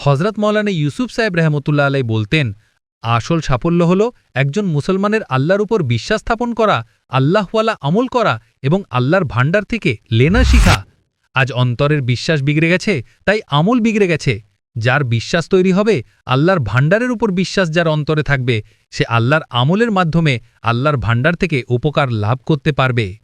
হজরত মৌলানা ইউসুফ সাহেব রহমতুল্লাহ আলাই বলতেন আসল সাফল্য হল একজন মুসলমানের আল্লাহর উপর বিশ্বাস স্থাপন করা আল্লাহওয়ালা আমল করা এবং আল্লাহর ভাণ্ডার থেকে লেনা শিখা আজ অন্তরের বিশ্বাস বিগড়ে গেছে তাই আমল বিগড়ে গেছে যার বিশ্বাস তৈরি হবে আল্লাহর ভাণ্ডারের উপর বিশ্বাস যার অন্তরে থাকবে সে আল্লাহর আমলের মাধ্যমে আল্লাহর ভাণ্ডার থেকে উপকার লাভ করতে পারবে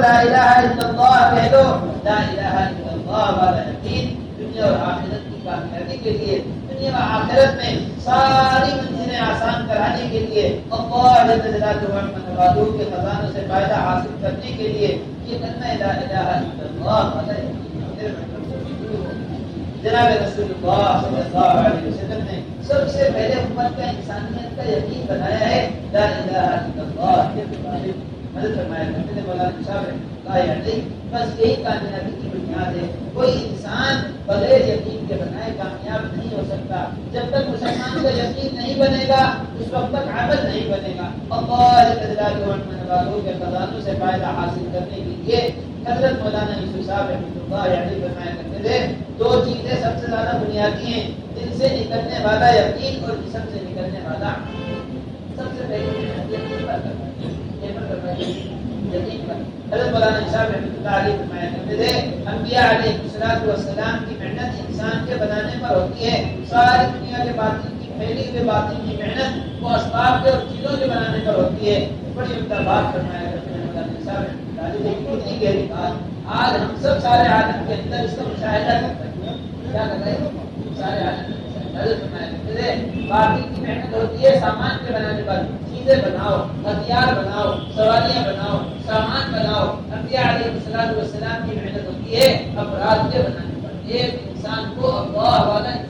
لا إله إلا الله تفلحون والا یقین دنیا اور آخرت کی کامیابی کے لیے دنیا و آخرت میں ساری منزلیں آسان کرانے کے لیے اللہ جلالہ کے خزانوں سے فائدہ حاصل کرنے کے لیے یہ کلمہ لا الہ الا اللہ والا جناب رسول اللہ صلی اللہ علیہ وسلم نے سب سے پہلے امت کا انسانیت کا یقین بنایا ہے لا الہ الا اللہ یہ فرمائے مدد فرمایا کرتے تھے مولانا صاحب بس یہی کامیابی کی بنیاد ہے۔ کوئی انسان بغیر یقین کے بنائے کامیاب نہیں ہو سکتا۔ جب تک مسلمان کا یقین نہیں بنے گا، اس وقت تک عمل نہیں بنے گا۔ اللہ جل جلالہ کے خزانوں سے فائدہ حاصل کرنے کے لیے حضرت مولانا یوسف صاحب رحمۃ اللہ علیہ فرمایا کرتے تھے، دو چیزیں سب سے زیادہ بنیادی ہیں دل سے نکلنے والا یقین اور جسم سے نکلنے والا سب سے پہلے حضرت مولانا صاحب رحمۃ اللہ علیہ فرمایا کرتے تھے، انبیاء علیہ الصلوۃ والسلام کی محنت انسان کے بنانے پر ہوتی ہے۔ ساری دنیا کے باطن کی پھیلی ہوئی باطن کی محنت وہ اسباب کے اور چیزوں کے بنانے پر ہوتی ہے۔ بڑی عمدہ بات فرمایا کرتے ہیں مولانا صاحب رحمۃ اللہ علیہ۔ لیکن کتنی گہری بات۔ آج ہم سب سارے عالم کے اندر اس کا مشاہدہ کرتے ہیں۔ کیا کر رہے ہیں؟ سارے عالم کے مشاہدہ فرمایا سے باقی کی محنت ہوتی ہے، سامان کے بنانے پر۔ چیزیں بناؤ، ہتھیار بناؤ، سواریاں بناؤ، سامان بناؤ۔ انبیاء علیہ السلام والسلام کی محنت ہوتی ہے افراد کے بنانے پر۔ ایک انسان کو اللہ والا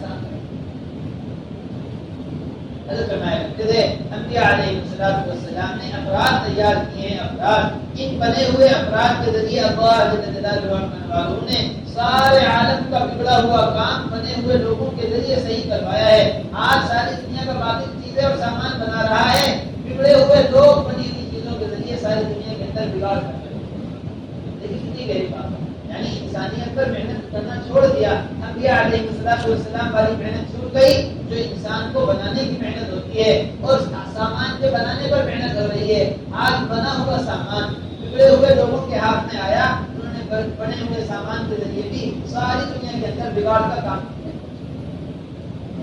حضرت فرمایا کرتے تھے انبیاء علیہ الصلوۃ والسلام نے افراد تیار کیے ہیں افراد، ان بنے ہوئے افراد کے ذریعے اللہ جل جلالہ والوں نے سارے عالم کا بگڑا ہوا کام بنے ہوئے لوگوں کے ذریعے صحیح کروایا ہے۔ آج ساری دنیا کا باطل چیزیں اور سامان بنا رہا ہے۔ بگڑے ہوئے لوگ بنی ہوئی چیزوں کے ذریعے ساری دنیا کے اندر بگاڑ کر رہے ہیں۔ لیکن کتنی گہری بات۔ یعنی انسانیت پر محنت کرنا چھوڑ دیا۔ انبیاء علیہ الصلوۃ والسلام والی محنت چھوٹ گئی؟ جو انسان کو بنانے کی محنت ہوتی ہے اور سامان کے بنانے پر محنت ہو رہی ہے۔ آج بنا ہوا سامان۔ بگڑے ہوئے لوگوں کے ہاتھ میں آیا۔ انہوں نے بنے ہوئے سامان کے ذریعے بھی ساری دنیا کے اندر بگاڑ کا کام کیا۔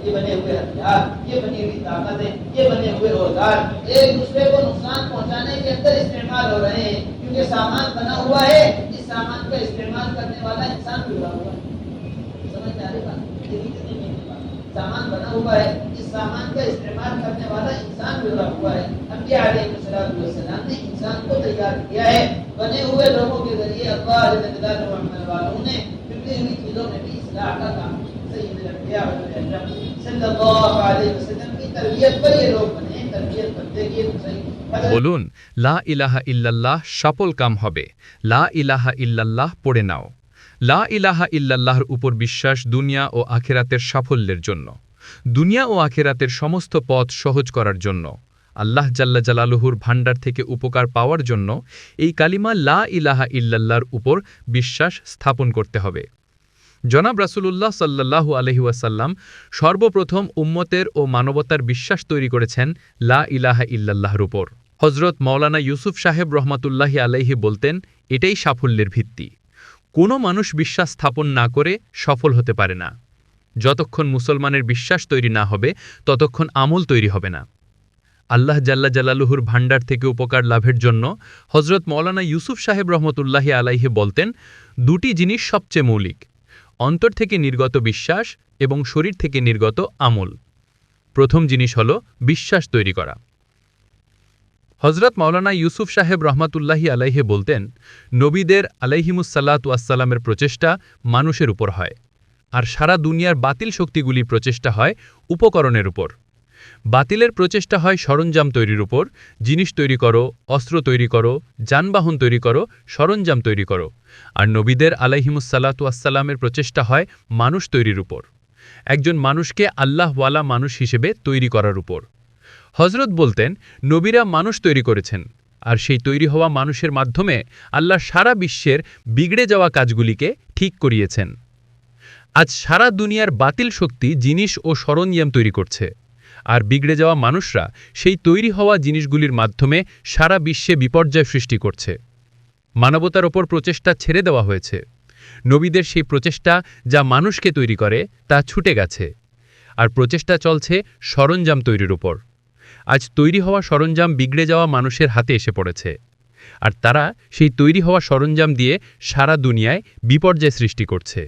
یہ بنے ہوئے ہتھیار، یہ بنی ہوئی طاقتیں، یہ بنے ہوئے اوزار ایک دوسرے کو نقصان پہنچانے کے اندر استعمال ہو رہے ہیں۔ کیونکہ سامان بنا ہوا ہے، اس سامان کا استعمال کرنے والا انسان بگڑا ہوا ہے سمجھ میں آ رہی کے بیچ میں سامان بنا ہوا ہے۔ اس سامان کا استعمال کرنے والا انسان ہوا ہے۔ انبیاء علیہ السلام نے انسان کو تیار کیا ہے۔ بنے ہوئے لوگوں کے ذریعے اللہ علیہ والوں نے بھی اصلاح کا کام سید الانبیاء صلی اللہ علیہ وسلم کی تربیت پر یہ لوگ بنے تربیت বলুন লা ইলাহা ইল্লাল্লাহ কাম হবে লা ইলাহা ইল্লাল্লাহ পড়ে নাও লা ইলাহা ইল্লাল্লাহর উপর বিশ্বাস দুনিয়া ও আখেরাতের সাফল্যের জন্য। দুনিয়া ও আখেরাতের সমস্ত পথ সহজ করার জন্য, আল্লাহ জাল্লা জালালুহুর ভাণ্ডার থেকে উপকার পাওয়ার জন্য এই কালিমা লা ইলাহা ইল্লাল্লাহর উপর বিশ্বাস স্থাপন করতে হবে। জনাব রাসূলুল্লাহ সাল্লাল্লাহু আলহি ওয়াসাল্লাম সর্বপ্রথম উম্মতের ও মানবতার বিশ্বাস তৈরি করেছেন লা ইলাহা ইল্লাল্লাহর উপর। হজরত মৌলানা ইউসুফ সাহেব রহমাতুল্লাহি আলাইহি বলতেন, এটাই সাফল্যের ভিত্তি। কোনো মানুষ বিশ্বাস স্থাপন না করে সফল হতে পারে না। যতক্ষণ মুসলমানের বিশ্বাস তৈরি না হবে, ততক্ষণ আমল তৈরি হবে না। আল্লাহ জাল্লা জালালুহুর ভাণ্ডার থেকে উপকার লাভের জন্য হজরত মৌলানা ইউসুফ সাহেব রহমতুল্লাহি আলাইহে বলতেন, দুটি জিনিস সবচেয়ে মৌলিক, অন্তর থেকে নির্গত বিশ্বাস এবং শরীর থেকে নির্গত আমল। প্রথম জিনিস হল বিশ্বাস তৈরি করা। হজরত মাওলানা ইউসুফ সাহেব রহমাতুল্লাহি আলাইহে বলতেন, নবীদের আলাইহিমুসাল্লাত ওয়াসাল্লামের প্রচেষ্টা মানুষের উপর হয়, আর সারা দুনিয়ার বাতিল শক্তিগুলির প্রচেষ্টা হয় উপকরণের উপর। বাতিলের প্রচেষ্টা হয় সরঞ্জাম তৈরির উপর, জিনিস তৈরি করো, অস্ত্র তৈরি করো, যানবাহন তৈরি করো, সরঞ্জাম তৈরি করো, আর নবীদের আলাইহিমুসাল্লাতুয়াসাল্লামের প্রচেষ্টা হয় মানুষ তৈরির উপর। একজন মানুষকে আল্লাহওয়ালা মানুষ হিসেবে তৈরি করার উপর। হজরত বলতেন, নবীরা মানুষ তৈরি করেছেন, আর সেই তৈরি হওয়া মানুষের মাধ্যমে আল্লাহ সারা বিশ্বের বিগড়ে যাওয়া কাজগুলিকে ঠিক করিয়েছেন। আজ সারা দুনিয়ার বাতিল শক্তি জিনিস ও সরঞ্জাম তৈরি করছে, আর বিগড়ে যাওয়া মানুষরা সেই তৈরি হওয়া জিনিসগুলির মাধ্যমে সারা বিশ্বে বিপর্যয় সৃষ্টি করছে। মানবতার ওপর প্রচেষ্টা ছেড়ে দেওয়া হয়েছে। নবীদের সেই প্রচেষ্টা যা মানুষকে তৈরি করে তা ছুটে গেছে, আর প্রচেষ্টা চলছে সরঞ্জাম তৈরির উপর আজ তৈরি হওয়া সরঞ্জাম বিগড়ে যাওয়া মানুষের হাতে এসে পড়েছে। আর তারা সেই তৈরি হওয়া সরঞ্জাম দিয়ে সারা দুনিয়ায় বিপর্যয় সৃষ্টি করছে।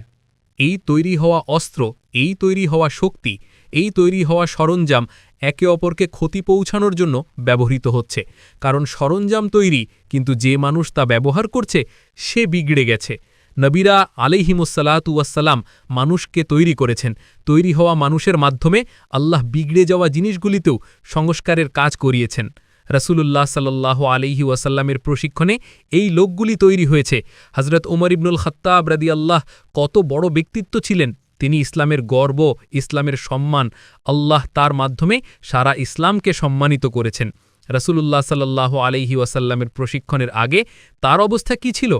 এই তৈরি হওয়া অস্ত্র, এই তৈরি হওয়া শক্তি, এই তৈরি হওয়া সরঞ্জাম একে অপরকে ক্ষতি পৌঁছানোর জন্য ব্যবহৃত হচ্ছে। কারণ সরঞ্জাম তৈরি, কিন্তু যে মানুষ তা ব্যবহার করছে, সে বিগড়ে গেছে। নবীরা আলিহিমুসালাতু ওয়াসালাম মানুষকে তৈরি করেছেন। তৈরি হওয়া মানুষের মাধ্যমে আল্লাহ বিগড়ে যাওয়া জিনিসগুলিতেও সংস্কারের কাজ করিয়েছেন। রাসূলুল্লাহ সাল্লাহ আলিহি ওয়াসাল্লামের প্রশিক্ষণে এই লোকগুলি তৈরি হয়েছে। হজরত ওমর ইবনুল খত্তাব রাদি আল্লাহ কত বড় ব্যক্তিত্ব ছিলেন। তিনি ইসলামের গর্ব, ইসলামের সম্মান, আল্লাহ তার মাধ্যমে সারা ইসলামকে সম্মানিত করেছেন। রাসূলুল্লাহ সাল্লাহ আলিহি ওয়াসাল্লামের প্রশিক্ষণের আগে তার অবস্থা কি ছিল?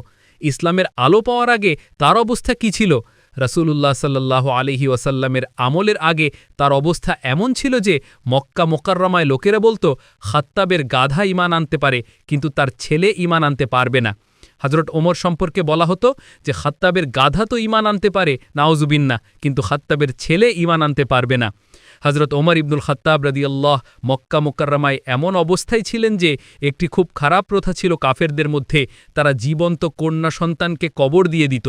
ইসলামের আলো পাওয়ার আগে তার অবস্থা কি ছিল? রাসূলুল্লাহ সাল্লাহ আলিহি ওয়াসাল্লামের আমলের আগে তার অবস্থা এমন ছিল যে মক্কা মোকাররমায় লোকেরা বলতো, খাত্তাবের গাধা ইমান আনতে পারে, কিন্তু তার ছেলে ইমান আনতে পারবে না। হজরত ওমর সম্পর্কে বলা হতো যে, খাত্তাবের গাধা তো ইমান আনতে পারে নাওজুবিন্না কিন্তু খাত্তাবের ছেলে ইমান আনতে পারবে না। হজরত ওমর ইবনুল খত্তাব রদিয়াল্লাহ মক্কা মোকাররমায় এমন অবস্থায় ছিলেন যে একটি খুব খারাপ প্রথা ছিল কাফেরদের মধ্যে। তারা জীবন্ত কন্যা সন্তানকে কবর দিয়ে দিত।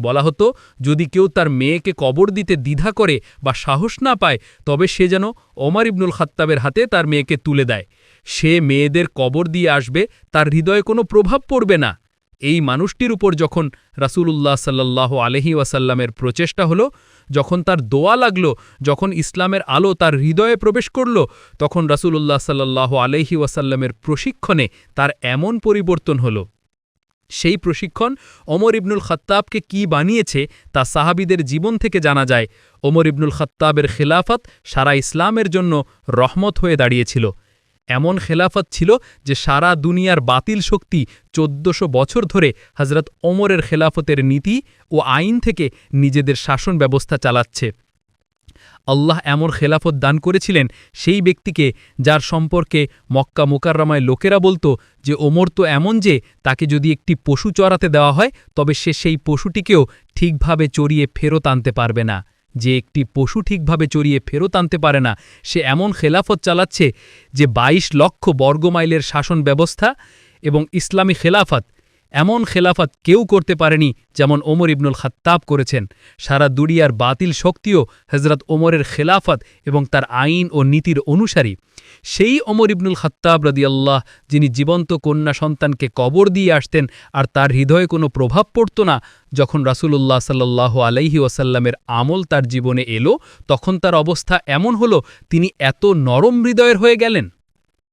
বলা হতো, যদি কেউ তার মেয়েকে কবর দিতে দ্বিধা করে বা সাহস না পায়, তবে সে যেন ওমর ইবনুল খাত্তাবের হাতে তার মেয়েকে তুলে দেয়। সে মেয়েদের কবর দিয়ে আসবে, তার হৃদয়ে কোনো প্রভাব পড়বে না। এই মানুষটির উপর যখন রাসূলুল্লাহ সাল্লাহ আলহি ওয়াসাল্লামের প্রচেষ্টা হলো যখন তার দোয়া লাগল, যখন ইসলামের আলো তার হৃদয়ে প্রবেশ করল, তখন রাসূলুল্লাহ সাল্লাহ আলহি ওয়াসাল্লামের প্রশিক্ষণে তার এমন পরিবর্তন হলো। সেই প্রশিক্ষণ ওমর ইবনুল খত্তাবকে কি বানিয়েছে তা সাহাবিদের জীবন থেকে জানা যায়। ওমর ইবনুল খত্তাবের খেলাফত সারা ইসলামের জন্য রহমত হয়ে দাঁড়িয়েছিল। এমন খেলাফত ছিল যে সারা দুনিয়ার বাতিল শক্তি চোদ্দশো বছর ধরে হজরত ওমরের খেলাফতের নীতি ও আইন থেকে নিজেদের শাসন ব্যবস্থা চালাচ্ছে। আল্লাহ এমন খেলাফত দান করেছিলেন সেই ব্যক্তিকে যার সম্পর্কে মক্কা মোকাররমায় লোকেরা বলতো যে, ওমর তো এমন যে, তাকে যদি একটি পশু চড়াতে দেওয়া হয়, তবে সে সেই পশুটিকেও ঠিকভাবে চড়িয়ে ফেরত আনতে পারবে না। যে একটি পশু ঠিকভাবে চড়িয়ে ফেরত আনতে পারে না, সে এমন খেলাফত চালাচ্ছে যে ২২ লক্ষ বর্গমাইলের শাসন ব্যবস্থা এবং ইসলামী খেলাফত এমন খেলাফত কেউ করতে পারেনি যেমন ওমর ইবনুল খাত্তাব করেছেন। সারা দুনিয়ার বাতিল শক্তিও হজরত ওমরের খেলাফত এবং তার আইন ও নীতির অনুসারী। সেই ওমর ইবনুল খাত্তাব রদিয়াল্লাহ, যিনি জীবন্ত কন্যা সন্তানকে কবর দিয়ে আসতেন আর তার হৃদয়ে কোনো প্রভাব পড়ত না, যখন রাসূলুল্লাহ সাল্লাহ আলাইহি ওয়াসাল্লামের আমল তার জীবনে এলো, তখন তার অবস্থা এমন হল, তিনি এত নরম হৃদয়ের হয়ে গেলেন।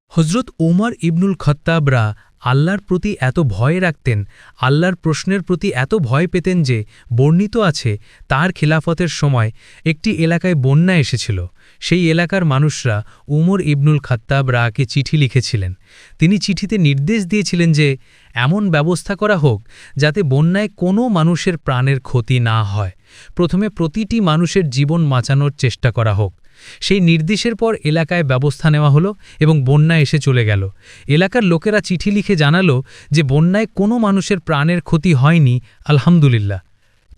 হজরত ওমর ইবনুল খত্তাবরা আল্লাহর প্রতি এত ভয় রাখতেন, আল্লাহর প্রশ্নের প্রতি এত ভয় পেতেন যে, বর্ণিত আছে, তার খিলাফতের সময় একটি এলাকায় বন্যা এসেছিল। সেই এলাকার মানুষরা উমর ইবনুল খাত্তাব রাকে চিঠি লিখেছিলেন। তিনি চিঠিতে নির্দেশ দিয়েছিলেন যে, এমন ব্যবস্থা করা হোক যাতে বন্যায় কোনো মানুষের প্রাণের ক্ষতি না হয়। প্রথমে প্রতিটি মানুষের জীবন বাঁচানোর চেষ্টা করা হোক। সেই নির্দেশের পর এলাকায় ব্যবস্থা নেওয়া হলো এবং বন্যা এসে চলে গেল। এলাকার লোকেরা চিঠি লিখে জানালো যে বন্যায় কোনো মানুষের প্রাণের ক্ষতি হয়নি, আলহামদুলিল্লাহ।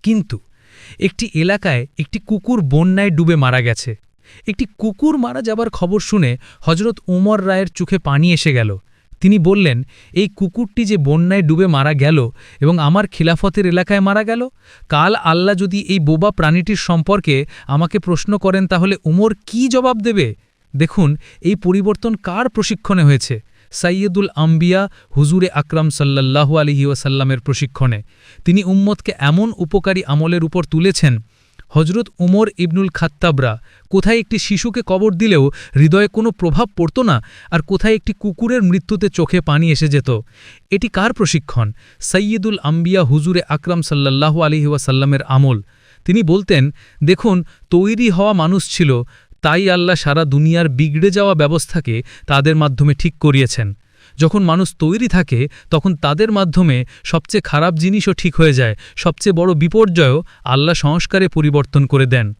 কিন্তু একটি এলাকায় একটি কুকুর বন্যায় ডুবে মারা গেছে। একটি কুকুর মারা যাবার খবর শুনে হজরত উমর রায়ের চোখে পানি এসে গেল। তিনি বললেন, এই কুকুরটি যে বন্যায় ডুবে মারা গেল এবং আমার খিলাফতের এলাকায় মারা গেল, কাল আল্লাহ যদি এই বোবা প্রাণীটির সম্পর্কে আমাকে প্রশ্ন করেন তাহলে উমর কি জবাব দেবে? দেখুন, এই পরিবর্তন কার প্রশিক্ষণে হয়েছে? সাইয়দুল আম্বিয়া হুজুরে আকরাম সাল্লাল্লাহু আলহি ওয়াসাল্লামের প্রশিক্ষণে। তিনি উম্মতকে এমন উপকারী আমলের উপর তুলেছেন হজরত উমর ইবনুল খাত্তাবরা কোথায় একটি শিশুকে কবর দিলেও হৃদয়ে কোনো প্রভাব পড়ত না আর কোথায় একটি কুকুরের মৃত্যুতে চোখে পানি এসে যেত। এটি কার প্রশিক্ষণ? সৈয়দুল আম্বিয়া হুজুরে আকরাম সাল্লাল্লাহু আলহি ওয়াসাল্লামের আমল। তিনি বলতেন, দেখুন, তৈরি হওয়া মানুষ ছিল, তাই আল্লাহ সারা দুনিয়ার বিগড়ে যাওয়া ব্যবস্থাকে তাদের মাধ্যমে ঠিক করিয়েছেন। যখন মানুষ তৈরি থাকে, তখন তাদের মাধ্যমে সবচেয়ে খারাপ জিনিসও ঠিক হয়ে যায়। সবচেয়ে বড় বিপর্যয়ও আল্লাহ সংস্কারে পরিবর্তন করে দেন।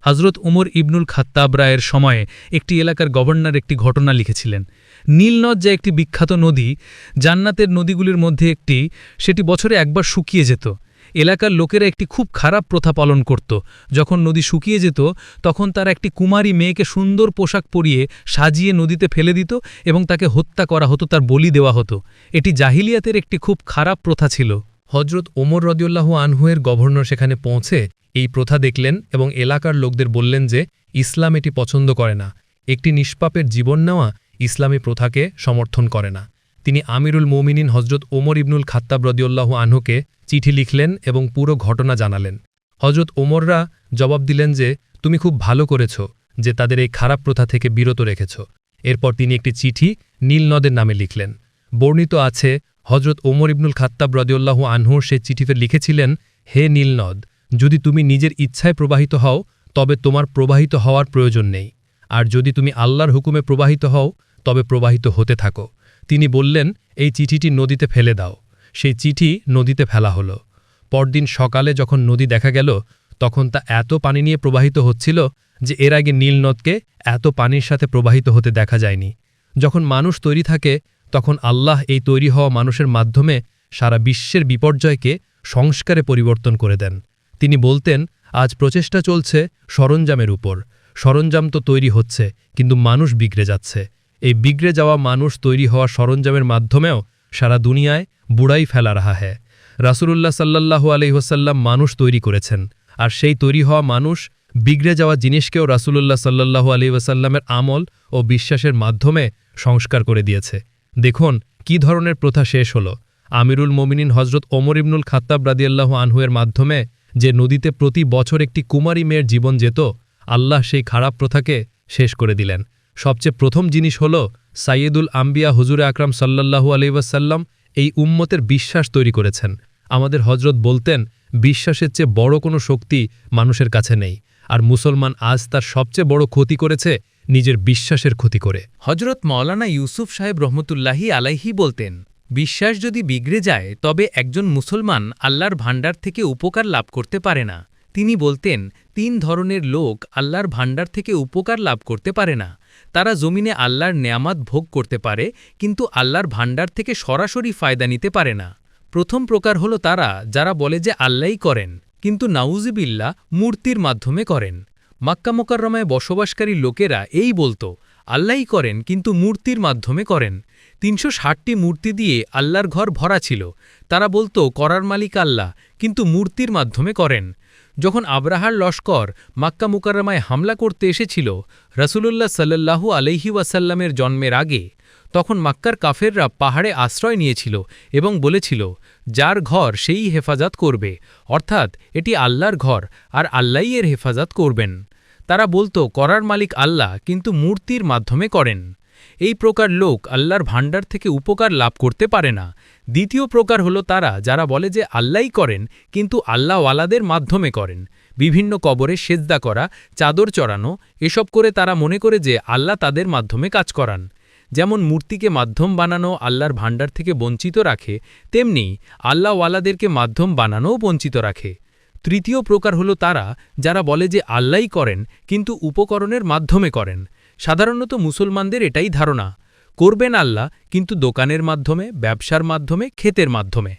হজরত উমর ইবনুল খাত্তাব রায়ের সময়ে একটি এলাকার গভর্নর একটি ঘটনা লিখেছিলেন। নীলনদ যা একটি বিখ্যাত নদী, জান্নাতের নদীগুলির মধ্যে একটি, সেটি বছরে একবার শুকিয়ে যেত। এলাকার লোকেরা একটি খুব খারাপ প্রথা পালন করত। যখন নদী শুকিয়ে যেত, তখন তারা একটি কুমারী মেয়েকে সুন্দর পোশাক পরিয়ে সাজিয়ে নদীতে ফেলে দিত এবং তাকে হত্যা করা হতো, তার বলি দেওয়া হতো। এটি জাহিলিয়াতের একটি খুব খারাপ প্রথা ছিল। হজরত ওমর রদিউল্লাহ আনহুয়ের গভর্নর সেখানে পৌঁছে এই প্রথা দেখলেন এবং এলাকার লোকদের বললেন যে, ইসলাম এটি পছন্দ করে না। একটি নিষ্পাপের জীবন নেওয়া ইসলামী প্রথাকে সমর্থন করে না। তিনি আমিরুল মৌমিনিন হজরত ওমর ইবনুল খাত্তাব রদিউল্লাহ আনহুকে চিঠি লিখলেন এবং পুরো ঘটনা জানালেন। হজরত ওমররা জবাব দিলেন যে, তুমি খুব ভালো করেছ যে তাদের এই খারাপ প্রথা থেকে বিরত রেখেছ। এরপর তিনি একটি চিঠি নীল নদের নামে লিখলেন। বর্ণিত আছে হজরত ওমর ইবনুল খাত্তাব রদিউল্লাহ আনহুর সে চিঠিতে লিখেছিলেন, হে নীলনদ, যদি তুমি নিজের ইচ্ছায় প্রবাহিত হও, তবে তোমার প্রবাহিত হওয়ার প্রয়োজন নেই। আর যদি তুমি আল্লাহর হুকুমে প্রবাহিত হও, তবে প্রবাহিত হতে থাকো। তিনি বললেন, এই চিঠিটি নদীতে ফেলে দাও। সেই চিঠি নদীতে ফেলা হলো। পরদিন সকালে যখন নদী দেখা গেল, তখন তা এত পানি নিয়ে প্রবাহিত হচ্ছিল যে এর আগে নীল নদকে এত পানির সাথে প্রবাহিত হতে দেখা যায়নি। যখন মানুষ তৈরি থাকে, তখন আল্লাহ এই তৈরি হওয়া মানুষের মাধ্যমে সারা বিশ্বের বিপর্যয়কে সংস্কারে পরিবর্তন করে দেন। তিনি বলতেন, আজ প্রচেষ্টা চলছে সরঞ্জামের উপর। সরঞ্জাম তো তৈরি হচ্ছে, কিন্তু মানুষ বিগড়ে যাচ্ছে। এই বিগড়ে যাওয়া মানুষ তৈরি হওয়া সরঞ্জামের মাধ্যমেও সারা দুনিয়ায় বুড়াই ফেলা রাহা হ্যায়। রাসুলুল্লাহ সাল্লাহু আলহিহসাল্লাম মানুষ তৈরি করেছেন। আর সেই তৈরি হওয়া মানুষ বিগড়ে যাওয়া জিনিসকেও রাসুলুল্লাহ সাল্লাহু আলি ওয়াসাল্লামের আমল ও বিশ্বাসের মাধ্যমে সংস্কার করে দিয়েছে। দেখুন, কি ধরনের প্রথা শেষ হল। আমিরুল মোমিনিন হজরত ওমর ইবনুল খাত্তাব রাদিয়াল্লাহু আনহুয়ের মাধ্যমে যে নদীতে প্রতি বছর একটি কুমারী মেয়ের জীবন যেত, আল্লাহ সেই খারাপ প্রথাকে শেষ করে দিলেন। সবচেয়ে প্রথম জিনিস হল সাইয়েদুল আম্বিয়া হুজুরে আকরাম সাল্লাল্লাহু আলাইসাল্লাম এই উম্মতের বিশ্বাস তৈরি করেছেন। আমাদের হজরত বলতেন, বিশ্বাসের চেয়ে বড় কোনো শক্তি মানুষের কাছে নেই। আর মুসলমান আজ তার সবচেয়ে বড় ক্ষতি করেছে নিজের বিশ্বাসের ক্ষতি করে। হজরত মৌলানা ইউসুফ সাহেব রহমতুল্লাহি আলাইহি বলতেন, বিশ্বাস যদি বিগড়ে যায়, তবে একজন মুসলমান আল্লাহর ভাণ্ডার থেকে উপকার লাভ করতে পারে না। তিনি বলতেন, তিন ধরনের লোক আল্লাহর ভাণ্ডার থেকে উপকার লাভ করতে পারে না। তারা জমিনে আল্লাহর নেয়ামাত ভোগ করতে পারে, কিন্তু আল্লাহর ভাণ্ডার থেকে সরাসরি ফায়দা নিতে পারে না। প্রথম প্রকার হল তারা, যারা বলে যে আল্লাহই করেন, কিন্তু নাউজিবিল্লা মূর্তির মাধ্যমে করেন। মাক্কা মোকাররমায় বসবাসকারী লোকেরা এই বলতো, আল্লাহই করেন, কিন্তু মূর্তির মাধ্যমে করেন। তিনশো ষাটটি মূর্তি দিয়ে আল্লাহর ঘর ভরা ছিল। তারা বলতো, করার মালিক আল্লাহ, কিন্তু মূর্তির মাধ্যমে করেন। যখন আব্রাহার লস্কর মাক্কা মুকাররমায় হামলা করতে এসেছিল রসুলুল্লাহ সাল্লাল্লাহু আলহি ওয়াসাল্লামের জন্মের আগে, তখন মাক্কার কাফেররা পাহাড়ে আশ্রয় নিয়েছিল এবং বলেছিল, যার ঘর সেই হেফাজত করবে। অর্থাৎ, এটি আল্লাহর ঘর আর আল্লাহই এর হেফাজত করবেন। তারা বলতো, করার মালিক আল্লাহ, কিন্তু মূর্তির মাধ্যমে করেন। এই প্রকার লোক আল্লাহর ভাণ্ডার থেকে উপকার লাভ করতে পারে না। দ্বিতীয় প্রকার হলো তারা, যারা বলে যে আল্লাহই করেন, কিন্তু আল্লাহওয়ালাদের মাধ্যমে করেন। বিভিন্ন কবরে সেজদা করা, চাদর চড়ানো, এসব করে তারা মনে করে যে আল্লাহ তাদের মাধ্যমে কাজ করান। যেমন মূর্তিকে মাধ্যম বানানো আল্লাহর ভাণ্ডার থেকে বঞ্চিত রাখে, তেমনি আল্লাহওয়ালাদেরকে মাধ্যম বানানোও বঞ্চিত রাখে। তৃতীয় প্রকার হলো তারা, যারা বলে যে আল্লাহই করেন, কিন্তু উপকরণের মাধ্যমে করেন। সাধারণত মুসলমানদের এটাই ধারণা। করবেন আল্লাহ কিন্তু দোকানের মাধ্যমে, ব্যবসার মাধ্যমে, ক্ষেতের মাধ্যমে।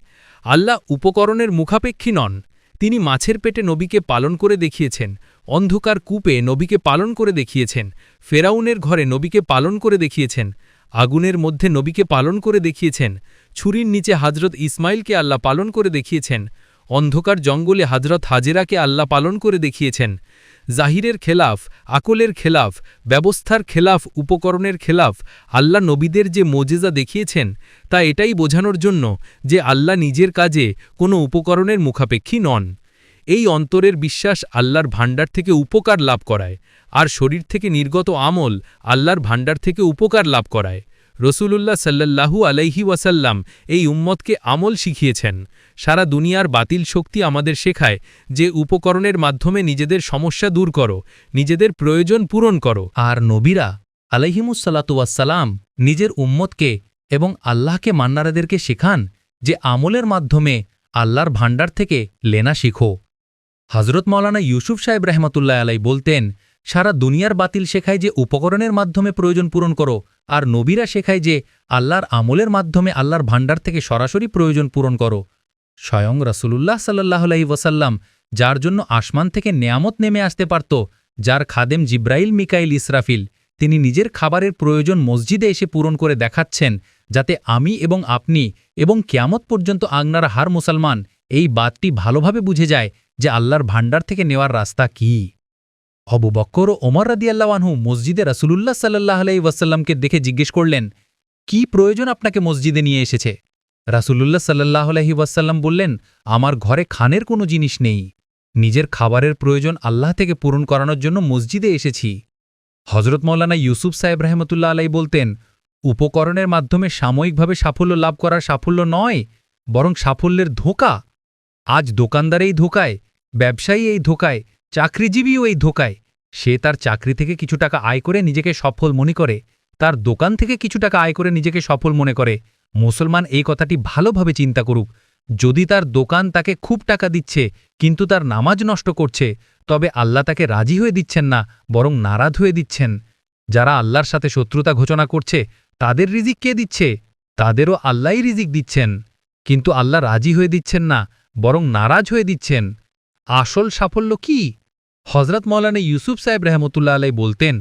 আল্লাহ উপকরণের মুখাপেক্ষী নন। তিনি মাছের পেটে নবীকে পালন করে দেখিয়েছেন, অন্ধকার কূপে নবীকে পালন করে দেখিয়েছেন, ফেরাউনের ঘরে নবীকে পালন করে দেখিয়েছেন, আগুনের মধ্যে নবীকে পালন করে দেখিয়েছেন, ছুরির নিচে হাজরত ইসমাইলকে আল্লাহ পালন করে দেখিয়েছেন, অন্ধকার জঙ্গলে হাজরত হাজেরাকে আল্লাহ পালন করে দেখিয়েছেন। জাহিরের খেলাফ, আকলের খেলাফ, ব্যবস্থার খেলাফ, উপকরণের খেলাফ, আল্লাহ নবীদের যে মোজেজা দেখিয়েছেন, তা এটাই বোঝানোর জন্য যে আল্লাহ নিজের কাজে কোনো উপকরণের মুখাপেক্ষী নন। এই অন্তরের বিশ্বাস আল্লাহর ভাণ্ডার থেকে উপকার লাভ করায়, আর শরীর থেকে নির্গত আমল আল্লাহর ভাণ্ডার থেকে উপকার লাভ করায়। রসুলুল্লাহ সাল্লাল্লাহু আলাইহি ওয়াসাল্লাম এই উম্মতকে আমল শিখিয়েছেন। সারা দুনিয়ার বাতিল শক্তি আমাদের শেখায় যে উপকরণের মাধ্যমে নিজেদের সমস্যা দূর করো, নিজেদের প্রয়োজন পূরণ করো। আর নবীরা আলাইহিমুসাল্লাতুয়াসালাম নিজের উম্মতকে এবং আল্লাহকে মান্নারাদেরকে শেখান যে আমলের মাধ্যমে আল্লাহর ভাণ্ডার থেকে লেনা শিখো। হজরত মৌলানা ইউসুফ সাহেব রহমতুল্লাহ আলাই বলতেন, সারা দুনিয়ার বাতিল শেখায় যে উপকরণের মাধ্যমে প্রয়োজন পূরণ করো আর নবীরা শেখায় যে আল্লাহর আমলের মাধ্যমে আল্লাহর ভাণ্ডার থেকে সরাসরি প্রয়োজন পূরণ করো। স্বয়ং রাসূলুল্লাহ সাল্লাহ আলাইহি ওয়াসাল্লাম যার জন্য আসমান থেকে নেয়ামত নেমে আসতে পারত, যার খাদেম জিব্রাইল, মিকাইল, ইসরাফিল, তিনি নিজের খাবারের প্রয়োজন মসজিদে এসে পূরণ করে দেখাচ্ছেন, যাতে আমি এবং আপনি এবং কেয়ামত পর্যন্ত আগনার হার মুসলমান এই বাতটি ভালোভাবে বুঝে যায় যে আল্লাহর ভাণ্ডার থেকে নেওয়ার রাস্তা কি। অবু বক্কর ও ওমর রাদিয়াল্লাহু মসজিদে রাসূলুল্লাহ সাল্লাহ আলাই ওয়াসাল্লামকে দেখে জিজ্ঞেস করলেন, কি প্রয়োজন আপনাকে মসজিদে নিয়ে এসেছে? রাসূলুল্লাহ সাল্লাহ আলহি ওয়াসাল্লাম বললেন, আমার ঘরে খানের কোনো জিনিস নেই। নিজের খাবারের প্রয়োজন আল্লাহ থেকে পূরণ করানোর জন্য মসজিদে এসেছি। হজরত মৌলানা ইউসুফ সাহেব রহমতুল্লাহ আলাই বলতেন, উপকরণের মাধ্যমে সাময়িকভাবে সাফল্য লাভ করার সাফল্য নয়, বরং সাফল্যের ধোঁকা। আজ দোকানদার এই ধোকায়, ব্যবসায়ী এই ধোকায় চাকরিজীবীও এই ধোকায়। সে তার চাকরি থেকে কিছু টাকা আয় করে নিজেকে সফল মনে করে, তার দোকান থেকে কিছু টাকা আয় করে নিজেকে সফল মনে করে। মুসলমান এই কথাটি ভালোভাবে চিন্তা করুক। যদি তার দোকান তাকে খুব টাকা দিচ্ছে, কিন্তু তার নামাজ নষ্ট করছে, তবে আল্লাহ তাকে রাজি হয়ে দিচ্ছেন না, বরং নারাজ হয়ে দিচ্ছেন। যারা আল্লাহর সাথে শত্রুতা ঘোষণা করছে, তাদের রিজিক কে দিচ্ছে? তাদেরও আল্লাহই রিজিক দিচ্ছেন। কিন্তু আল্লাহ রাজি হয়ে দিচ্ছেন না, বরং নারাজ হয়ে দিচ্ছেন। আসল সাফল্য কি? হজরত মৌলানা ইউসুফ সাহেব রহমতুল্লা আলাই বলতেন,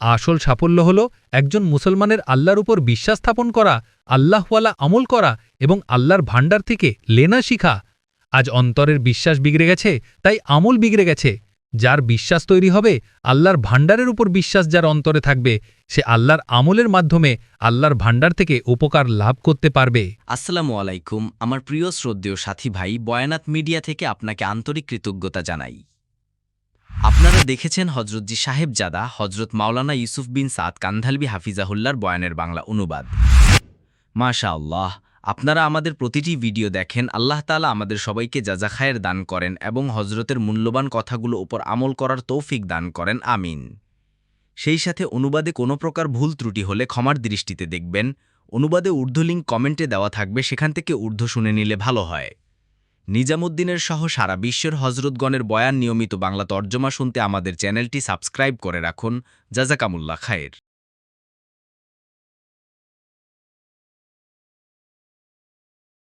আসল সাফল্য হল একজন মুসলমানের আল্লাহর উপর বিশ্বাস স্থাপন করা, আল্লাহওয়ালা আমল করা এবং আল্লাহর ভাণ্ডার থেকে লেনা শিখা। আজ অন্তরের বিশ্বাস বিগড়ে গেছে, তাই আমল বিগড়ে গেছে। যার বিশ্বাস তৈরি হবে, আল্লাহর ভাণ্ডারের উপর বিশ্বাস যার অন্তরে থাকবে, সে আল্লাহর আমলের মাধ্যমে আল্লাহর ভাণ্ডার থেকে উপকার লাভ করতে পারবে। আসসালামু আলাইকুম, আমার প্রিয় শ্রদ্ধেয় সাথী ভাই বয়ানাত মিডিয়া থেকে আপনাকে আন্তরিক কৃতজ্ঞতা জানাই। আপনারা দেখেছেন হজরতজি সাহেবজাদা, হজরত মাওলানা ইউসুফ বিন সাদ কান্ধালবি হাফিজাহুল্লার বয়ানের বাংলা অনুবাদ। মাশা আল্লাহ আপনারা আমাদের প্রতিটি ভিডিও দেখেন, আল্লাহ তালা আমাদের সবাইকে যাজাখায়ের দান করেন এবং হজরতের মূল্যবান কথাগুলো উপর আমল করার তৌফিক দান করেন, আমিন। সেই সাথে অনুবাদে কোনো প্রকার ভুল ত্রুটি হলে ক্ষমার দৃষ্টিতে দেখবেন, অনুবাদে ঊর্ধ্ব লিঙ্ক কমেন্টে দেওয়া থাকবে, সেখান থেকে ঊর্ধ্ব শুনে নিলে ভালো হয়। নিজামুদ্দিনের সহ সারা বিশ্বের হজরতগণের বয়ান নিয়মিত বাংলা তর্জমা শুনতে আমাদের চ্যানেলটি সাবস্ক্রাইব করে রাখুন জাজাকামুল্লা খায়ের।